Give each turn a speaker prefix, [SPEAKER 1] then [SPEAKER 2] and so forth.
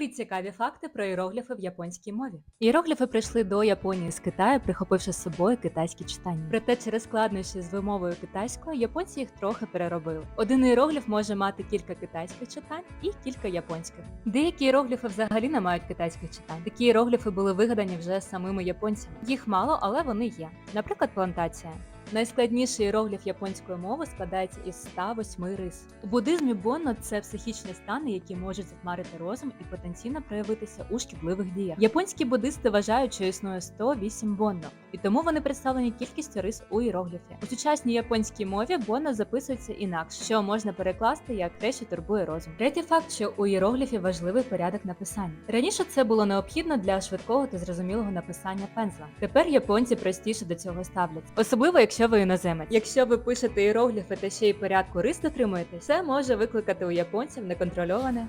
[SPEAKER 1] Три цікаві факти про іерогліфи в японській мові. Іерогліфи прийшли до Японії з Китаю, прихопивши з собою китайські читання. Проте через складнощі з вимовою китайською японці їх трохи переробили. Один іерогліф може мати кілька китайських читань і кілька японських. Деякі іерогліфи взагалі не мають китайських читань. Такі іерогліфи були вигадані вже самими японцями. Їх мало, але вони є. Наприклад, плантація. Найскладніший іерогліф японської мови складається із 108 рис. У буддизмі бонно це психічні стани, які можуть затмарити розум і потенційно проявитися у шкідливих діях. Японські буддисти вважають, що існує 108 бонно, і тому вони представлені кількістю рис у іерогліфі. У сучасній японській мові бона записується інакше, що можна перекласти як те, що турбує розум. Третій факт, що у іерогліфі важливий порядок написання. Раніше це було необхідно для швидкого та зрозумілого написання пензла. Тепер японці простіше до цього ставляться, особливо якщо ви іноземець. Якщо ви пишете іерогліфи та ще й порядку рис дотримуєте, це може викликати у японців неконтрольоване.